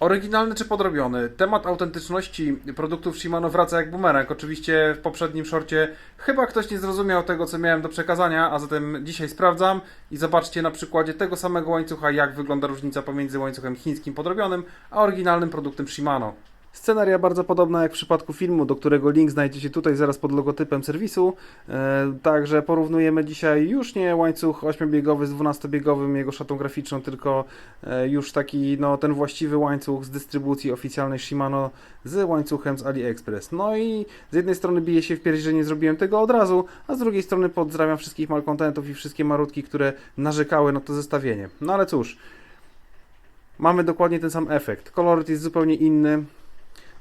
Oryginalny czy podrobiony? Temat autentyczności produktów Shimano wraca jak bumerang. Oczywiście w poprzednim shorcie chyba ktoś nie zrozumiał tego, co miałem do przekazania, a zatem dzisiaj sprawdzam i zobaczcie na przykładzie tego samego łańcucha, jak wygląda różnica pomiędzy łańcuchem chińskim podrobionym, a oryginalnym produktem Shimano. Scenaria bardzo podobna jak w przypadku filmu, do którego link znajdziecie tutaj zaraz pod logotypem serwisu. E, także porównujemy dzisiaj już nie łańcuch 8-biegowy z 12-biegowym, jego szatą graficzną, tylko e, już taki no, ten właściwy łańcuch z dystrybucji oficjalnej Shimano z łańcuchem z AliExpress. No i z jednej strony bije się w pierś, że nie zrobiłem tego od razu, a z drugiej strony pozdrawiam wszystkich malkontentów i wszystkie marutki, które narzekały na to zestawienie. No ale cóż, mamy dokładnie ten sam efekt. Koloryt jest zupełnie inny.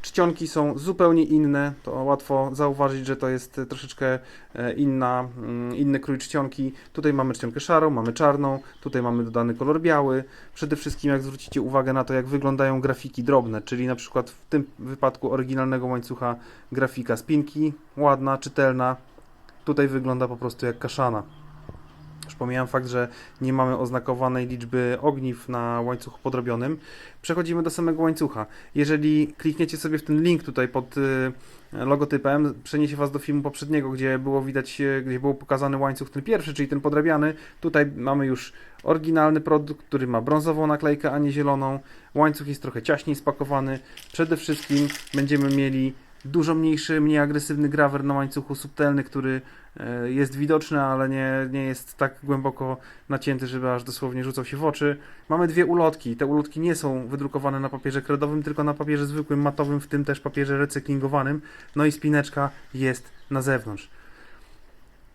Czcionki są zupełnie inne, to łatwo zauważyć, że to jest troszeczkę e, inna, mm, inny krój czcionki. Tutaj mamy czcionkę szarą, mamy czarną, tutaj mamy dodany kolor biały. Przede wszystkim jak zwrócicie uwagę na to, jak wyglądają grafiki drobne, czyli na przykład w tym wypadku oryginalnego łańcucha grafika spinki, ładna, czytelna. Tutaj wygląda po prostu jak kaszana. Pomijam fakt, że nie mamy oznakowanej liczby ogniw na łańcuchu podrobionym. Przechodzimy do samego łańcucha. Jeżeli klikniecie sobie w ten link tutaj pod y, logotypem, przeniesie Was do filmu poprzedniego, gdzie było widać, y, gdzie był pokazany łańcuch ten pierwszy, czyli ten podrabiany. Tutaj mamy już oryginalny produkt, który ma brązową naklejkę, a nie zieloną. Łańcuch jest trochę ciaśniej spakowany. Przede wszystkim będziemy mieli dużo mniejszy, mniej agresywny grawer na łańcuchu subtelny, który e, jest widoczny, ale nie, nie jest tak głęboko nacięty, żeby aż dosłownie rzucał się w oczy. Mamy dwie ulotki. Te ulotki nie są wydrukowane na papierze kredowym, tylko na papierze zwykłym, matowym, w tym też papierze recyklingowanym. No i spineczka jest na zewnątrz.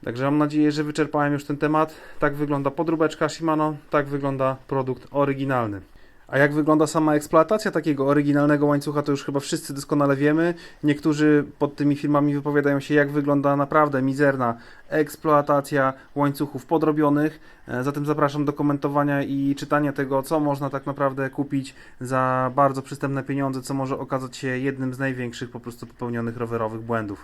Także mam nadzieję, że wyczerpałem już ten temat. Tak wygląda podróbeczka Shimano, tak wygląda produkt oryginalny. A jak wygląda sama eksploatacja takiego oryginalnego łańcucha, to już chyba wszyscy doskonale wiemy. Niektórzy pod tymi filmami wypowiadają się, jak wygląda naprawdę mizerna eksploatacja łańcuchów podrobionych. E, Zatem zapraszam do komentowania i czytania tego, co można tak naprawdę kupić za bardzo przystępne pieniądze, co może okazać się jednym z największych po prostu popełnionych rowerowych błędów.